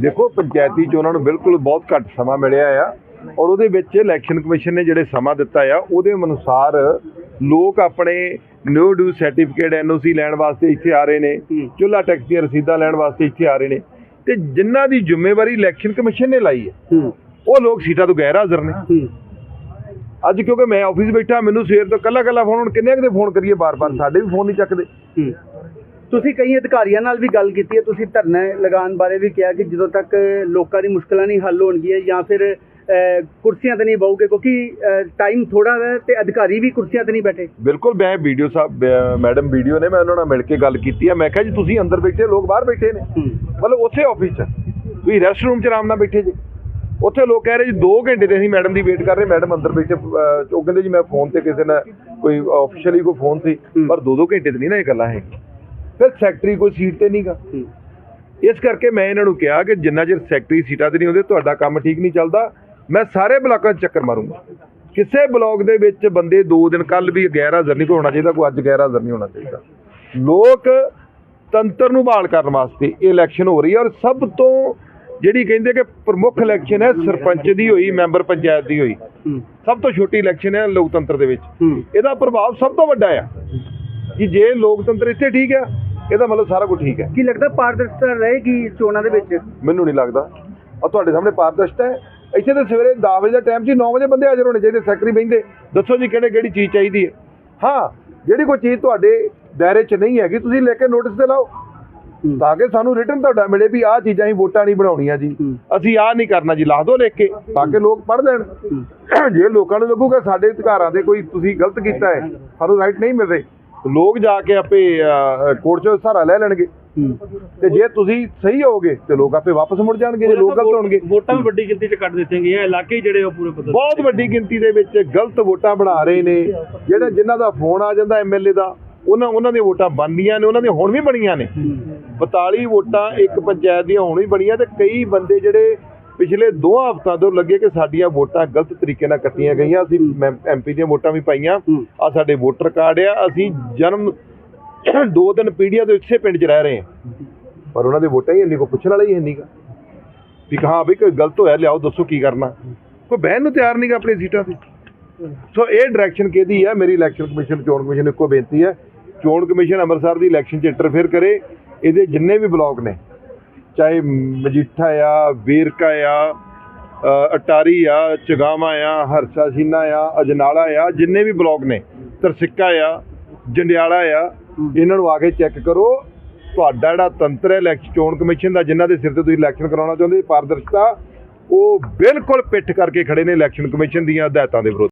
ਦੇਖੋ ਪੰਚਾਇਤੀ ਚੋਣਾਂ ਨੂੰ ਬਿਲਕੁਲ ਬਹੁਤ ਘੱਟ ਸਮਾਂ ਮਿਲਿਆ ਆ ਔਰ ਉਹਦੇ ਵਿੱਚ ਇਲੈਕਸ਼ਨ ਕਮਿਸ਼ਨ ਨੇ ਜਿਹੜੇ ਸਮਾਂ ਦਿੱਤਾ ਆ ਉਹਦੇ ਅਨੁਸਾਰ ਲੋਕ ਆਪਣੇ ਨਿਊ ਡਿਊ ਸਰਟੀਫਿਕੇਟ ਐਨਓਸੀ ਲੈਣ ਵਾਸਤੇ ਇੱਥੇ ਆ ਰਹੇ ਨੇ ਚੁੱਲ੍ਹਾ ਟੈਕਸ ਦੀਆਂ ਰਸੀਦਾਂ ਲੈਣ ਵਾਸਤੇ ਇੱਥੇ ਆ ਰਹੇ ਨੇ ਤੇ ਜਿਨ੍ਹਾਂ ਦੀ ਜ਼ਿੰਮੇਵਾਰੀ ਇਲੈਕਸ਼ਨ ਕਮਿਸ਼ਨ ਨੇ ਲਾਈ ਹੈ ਉਹ ਲੋਕ ਸੀਟਾਂ ਤੋਂ ਗੈਰ ਹਾਜ਼ਰ ਨੇ। ਅੱਜ ਕਿਉਂਕਿ ਮੈਂ ਆਫਿਸ ਬੈਠਾ ਮੈਨੂੰ ਸਵੇਰ ਤੋਂ ਕੱਲਾ ਕੱਲਾ ਫੋਨ ਹੁਣ ਕਿੰਨੇ ਕੁ ਦੇ ਫੋਨ ਕਰੀਏ? ਬਾਰ-ਬਾਰ ਸਾਡੇ ਵੀ ਫੋਨ ਨਹੀਂ ਚੱਕਦੇ। ਤੁਸੀਂ ਕਈ ਅਧਿਕਾਰੀਆਂ ਨਾਲ ਵੀ ਗੱਲ ਕੀਤੀ ਹੈ ਤੁਸੀਂ ਧਰਨਾ ਲਗਾਉਣ ਬਾਰੇ ਵੀ ਕਿਹਾ ਕਿ ਜਦੋਂ ਤੱਕ ਲੋਕਾਂ ਦੀ ਮੁਸ਼ਕਲਾਂ ਨਹੀਂ ਹੱਲ ਹੋਣਗੀਆਂ ਜਾਂ ਫਿਰ ਕੁਰਸੀਆਂ ਤੇ ਨਹੀਂ ਬਹੋਗੇ ਕਿਉਂਕਿ ਟਾਈਮ ਥੋੜਾ ਹੈ ਤੇ ਅਧਿਕਾਰੀ ਵੀ ਕੁਰਸੀਆਂ ਤੇ ਨਹੀਂ ਬੈਠੇ। ਬਿਲਕੁਲ ਮੈਂ ਵੀਡੀਓ ਸਾਹਿਬ ਮੈਡਮ ਵੀਡੀਓ ਨੇ ਮੈਂ ਉਹਨਾਂ ਨਾਲ ਮਿਲ ਕੇ ਗੱਲ ਕੀਤੀ ਆ ਮੈਂ ਕਿਹਾ ਜੀ ਤੁਸੀਂ ਅੰਦਰ ਬੈਠੇ ਲੋਕ ਬਾਹਰ ਬੈਠੇ ਨੇ। ਹੂੰ। ਮਤਲਬ ਉੱਥੇ ਆਫਿਸ 'ਚ। ਤੁਸੀਂ ਰੈਸਟ ਰੂਮ 'ਚ ਆਰਾਮ ਨਾਲ ਬੈਠੇ ਜੀ। ਉੱਥੇ ਲੋਕ ਕਹਿ ਰਹੇ ਜੀ 2 ਘੰਟੇ ਤੇ ਅਸੀਂ ਮੈਡਮ ਦੀ ਵੇਟ ਕਰ ਰਹੇ ਮੈਡਮ ਅੰਦਰ ਬੈਠੇ ਉਹ ਕਹਿੰਦੇ ਜੀ ਮੈਂ ਫੋਨ ਤੇ ਕਿਸੇ ਨਾਲ ਕੋਈ ਆਫੀਸ਼ੀਅਲੀ ਕੋਈ ਫੋਨ ਸੀ ਹੂੰ। ਪਰ 2-2 ਘੰਟੇ ਤੇ ਨਹੀਂ ਨਾ ਇਹ ਗੱਲਾਂ ਹੈ ਫਿਰ ਸੈਕਟਰੀ ਕੋਈ ਸੀਟ ਤੇ ਨਹੀਂਗਾ ਇਸ ਕਰਕੇ ਮੈਂ ਇਹਨਾਂ ਨੂੰ ਕਿਹਾ ਕਿ ਜਿੰਨਾ ਚਿਰ ਸੈਕਟਰੀ ਸੀਟਾਂ ਤੇ ਨਹੀਂ ਹੁੰਦੇ ਤੁਹਾਡਾ ਕੰਮ ਠੀਕ ਨਹੀਂ ਚੱਲਦਾ। ਮੈਂ ਸਾਰੇ ਬਲਾਕਾਂ 'ਚ ਚੱਕਰ ਮਾਰੂੰਗਾ। ਕਿਸੇ ਬਲਾਕ ਦੇ ਵਿੱਚ ਬੰਦੇ 2 ਦਿਨ ਕੱਲ ਵੀ ਗੈਰ ਹਾਜ਼ਰ ਨਹੀਂ ਹੋਣਾ ਚਾਹੀਦਾ ਕੋਈ ਅੱਜ ਗੈਰ ਹਾਜ਼ਰ ਨਹੀਂ ਹੋਣਾ ਚਾਹੀਦਾ। ਲੋਕ ਤੰਤਰ ਨੂੰ ਬਹਾਲ ਕਰਨ ਵਾਸਤੇ ਇਹ ਇਲੈਕਸ਼ਨ ਹੋ ਰਹੀ ਹੈ ਔਰ ਸਭ ਤੋਂ ਜਿਹੜੀ ਕਹਿੰਦੇ ਕਿ ਪ੍ਰਮੁੱਖ ਇਲੈਕਸ਼ਨ ਹੈ ਸਰਪੰਚ ਦੀ ਹੋਈ ਮੈਂਬਰ ਪੰਚਾਇਤ ਦੀ ਹੋਈ। ਸਭ ਤੋਂ ਛੋਟੀ ਇਲੈਕਸ਼ਨ ਹੈ ਲੋਕਤੰਤਰ ਦੇ ਵਿੱਚ। ਇਹਦਾ ਪ੍ਰਭਾਵ ਸਭ ਤੋਂ ਵੱਡਾ ਆ। ਕਿ ਜੇ ਲੋਕਤੰਤਰ ਇੱਥੇ ਠੀਕ ਆ ਇਹਦਾ ਮਤਲਬ ਸਾਰਾ ਕੁਝ ਠੀਕ ਹੈ। ਕੀ ਲੱਗਦਾ ਪਾਰਦਰਸ਼ਤਾ ਰਹੇਗੀ ਚੋਣਾਂ ਦੇ ਵਿੱਚ? ਮੈਨੂੰ ਨਹੀਂ ਲੱਗਦਾ। ਆ ਤੁਹਾਡੇ ਸਾਹਮਣੇ ਪਾਰਦਰਸ਼ਤਾ ਹੈ। ਇੱਥੇ ਤਾਂ ਸਵੇਰੇ 10 ਵਜੇ ਦਾ ਟਾਈਮ ਸੀ 9 ਵਜੇ ਬੰਦੇ ਹਾਜ਼ਰ ਹੋਣੇ ਚਾਹੀਦੇ ਸੈਕਟਰੀ ਬਹਿੰਦੇ। ਦੱਸੋ ਜੀ ਕਿਹੜੇ ਕਿਹੜੀ ਚੀਜ਼ ਚਾਹੀਦੀ ਹੈ। ਹਾਂ ਜਿਹੜੀ ਕੋਈ ਚੀਜ਼ ਤੁਹਾਡੇ ਦਾਇਰੇ 'ਚ ਨਹੀਂ ਹੈਗੀ ਤੁਸੀਂ ਲੈ ਕੇ ਨੋਟਿਸ ਤੇ ਲਾਓ। ਤਾਂ ਕਿ ਸਾਨੂੰ ਰਿਟਰਨ ਤੁਹਾਡਾ ਮਿਲੇ ਵੀ ਆਹ ਚੀਜ਼ਾਂ ਹੀ ਵੋਟਾਂ ਨਹੀਂ ਬਣਾਉਣੀਆਂ ਜੀ। ਅਸੀਂ ਆਹ ਨਹੀਂ ਕਰਨਾ ਜੀ ਲਿਖ ਦਿਓ ਲਿਖ ਕੇ ਤਾਂ ਕਿ ਲੋਕ ਪੜ੍ਹ ਲੈਣ। ਜੇ ਲੋਕਾਂ ਨੂੰ ਲੱਗੂਗਾ ਸਾਡੇ ਅਧਿਕਾਰਾਂ ਦੇ ਕੋਈ ਤੁਸੀਂ ਗਲਤ ਕੀਤਾ ਹੈ ਸਾਨੂੰ ਰਾਈਟ ਨਹੀਂ ਮਿਲ ਰਹੇ। ਲੋਕ ਜਾ ਕੇ ਆਪੇ ਕੋਰਟ 'ਚ ਸਹਾਰਾ ਲੈ ਲੈਣਗੇ। ਤੇ ਜੇ ਤੁਸੀਂ ਸਹੀ ਹੋਵੋਗੇ ਤੇ ਲੋਕ ਆਪੇ ਵਾਪਸ ਮੁੜ ਜਾਣਗੇ ਜੇ ਲੋਕ ਗਲਤ ਹੋਣਗੇ। ਵੋਟਾਂ ਵੀ ਵੱਡੀ ਗਿਣਤੀ 'ਚ ਕੱਟ ਦਿੱਤੀਆਂ ਗਈਆਂ ਇਲਾਕੇ ਜਿਹੜੇ ਉਹ ਪੂਰੇ ਪੱਧਰ ਬਹੁਤ ਵੱਡੀ ਗਿਣਤੀ ਦੇ ਵਿੱਚ ਗਲਤ ਵੋਟਾਂ ਬਣਾ ਰਹੇ ਨੇ। ਜਿਹੜੇ ਜਿਨ੍ਹਾਂ ਦਾ ਫੋਨ ਆ ਜਾਂਦਾ ਐਮਐਲਏ ਦਾ ਉਹਨਾਂ ਉਹਨਾਂ ਦੀਆਂ ਵੋਟਾਂ ਬਣਦੀਆਂ ਨੇ ਉਹਨਾਂ ਦੀਆਂ ਹੁਣ ਵੀ ਬਣੀਆਂ ਨੇ। 42 ਵੋਟਾਂ ਇੱਕ ਪੰਚਾਇਤ ਦੀਆਂ ਹੁਣ ਵੀ ਬਣੀਆਂ ਤੇ ਕਈ ਬੰਦੇ ਜਿਹੜੇ ਪਿਛਲੇ ਦੋ ਹਫ਼ਤਾ ਤੋਂ ਲੱਗੇ ਕਿ ਸਾਡੀਆਂ ਵੋਟਾਂ ਗਲਤ ਤਰੀਕੇ ਨਾਲ ਕੱਟੀਆਂ ਗਈਆਂ। ਅਸੀਂ ਐਮਪੀ ਦੀਆਂ ਵੋਟਾਂ ਵੀ ਪਾਈਆਂ। ਆ ਸਾਡੇ ਵੋਟਰ ਕਾਰਡ ਆ। ਅਸੀਂ ਜਨਮ ਦੋ ਦਿਨ ਪੀੜ੍ਹੀਆਂ ਤੋਂ ਇਸੇ ਪਿੰਡ 'ਚ ਰਹਿ ਰਹੇ ਹਾਂ। ਪਰ ਉਹਨਾਂ ਦੇ ਵੋਟਾਂ ਹੀ ਇੰਨੀ ਕੋ ਪੁੱਛਣ ਵਾਲਾ ਹੀ ਹੈ ਨਹੀਂਗਾ ਵੀ ਕਹਾ ਵੀ ਕੋਈ ਗਲਤ ਹੋਇਆ ਲਿਆਓ ਦੱਸੋ ਕੀ ਕਰਨਾ। ਕੋਈ ਬਹਿਣ ਨੂੰ ਤਿਆਰ ਨਹੀਂਗਾ ਆਪਣੀ ਸੀਟਾਂ ਤੇ। ਸੋ ਇਹ ਡਾਇਰੈਕਸ਼ਨ ਕਿਹਦੀ ਹੈ ਮੇਰੀ ਇਲੈਕਸ਼ਨ ਕਮਿਸ਼ਨ ਚੋਣ ਕਮਿਸ਼ਨ ਨੂੰ ਇੱਕੋ ਬੇਨਤੀ ਹੈ ਚੋਣ ਕਮਿਸ਼ਨ ਅੰਮ੍ਰਿਤਸਰ ਦੀ ਇਲੈਕਸ਼ਨ 'ਚ ਇੰਟਰਫੇਅਰ ਕਰੇ। ਇਹਦੇ ਜਿੰਨੇ ਵੀ ਬਲਾਕ ਨੇ ਚਾਹੇ ਮਜੀਠਾ ਆ, ਵੇਰਕਾ ਆ ਅਟਾਰੀ ਆ, ਚਗਾਵਾ ਆ, ਹਰਸਾ ਸੀਨਾ ਆ, ਅਜਨਾਲਾ ਆ, ਜਿੰਨੇ ਵੀ ਬਲਾਕ ਨੇ, ਤਰਸਿੱਕਾ ਆ, ਜੰਡਿਆਲਾ ਆ, ਇਹਨਾਂ ਨੂੰ ਆ ਕੇ ਚੈੱਕ ਕਰੋ। ਤੁਹਾਡਾ ਜਿਹੜਾ ਤੰਤਰ ਹੈ ਇਲੈਕਸ਼ਨ ਚੋਣ ਕਮਿਸ਼ਨ ਦਾ, ਜਿਨ੍ਹਾਂ ਦੇ ਸਿਰ ਤੇ ਤੁਸੀਂ ਇਲੈਕਸ਼ਨ ਕਰਾਉਣਾ ਚਾਹੁੰਦੇ, ਪਾਰਦਰਸ਼ਤਾ, ਉਹ ਬਿਲਕੁਲ ਪਿੱਠ ਕਰਕੇ ਖੜੇ ਨੇ ਇਲੈਕਸ਼ਨ ਕਮਿਸ਼ਨ ਦੀਆਂ ਹਦਾਇਤਾਂ ਦੇ ਵਿਰੁੱਧ।